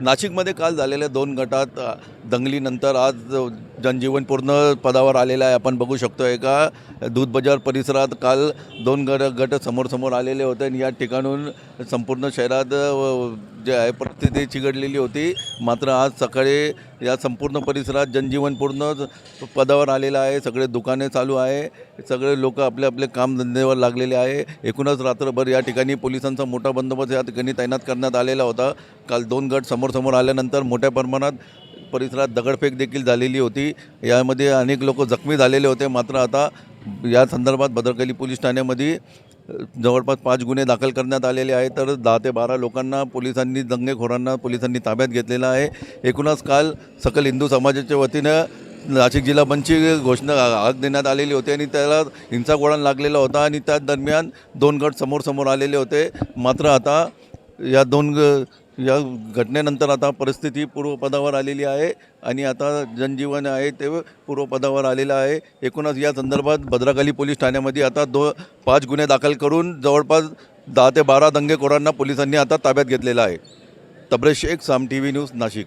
नाशिकमध्ये काल झालेल्या दोन गटात दंगलीनंतर आज जनजीवन पूर्ण पदावर आलेलं आहे. आपण बघू शकतो आहे एका दूध बाजार परिसरात काल दोन गट गट समोरसमोर आलेले होते आणि या ठिकाणून संपूर्ण शहरात जे आहे परिस्थिती चिघडलेली होती. मात्र आज सकाळी या संपूर्ण परिसरात जनजीवन पूर्ण पदावर आलेलं आहे. सगळे दुकाने चालू आहे. सगळे लोक आपले आपले कामधंद्यावर लागलेले आहे. एकूणच रात्रभर या ठिकाणी पोलिसांचा मोठा बंदोबस्त या ठिकाणी तैनात करण्यात आलेला होता. काल दोन गट समोर समोर आल्यानंतर मोठ्या प्रमाणात परिसरात दगडफेक देखील झालेली होती. यामध्ये अनेक लोक जखमी झालेले होते. मात्र आता या संदर्भात भद्रकली पोलीस ठाण्यामध्ये जवळपास पाच गुन्हे दाखल करण्यात आलेले आहेत. तर दहा ते बारा लोकांना पोलिसांनी दंगेखोरांना पोलिसांनी ताब्यात घेतलेला आहे. एकूणच काल सकल हिंदू समाजाच्या वतीनं नाशिक जिल्हा बंदची घोषणा आग देण्यात आलेली होती आणि त्याला हिंसागोळा लागलेला होता आणि त्या दरम्यान दोन गट समोर समोर आलेले होते. मात्र आता या दोन ग या घटनेनंतर आता परिस्थिती पूर्वपदावर आलेली आहे आणि आता जनजीवन आहे ते पूर्वपदावर आलेलं आहे. एकूणच या संदर्भात भद्रकाली पोलीस ठाण्यामध्ये आता दो पाच गुन्हे दाखल करून जवळपास दहा ते बारा दंगेखोरांना पोलिसांनी आता ताब्यात घेतलेला आहे. Tabresh Shaikh Saam T V news Nashik.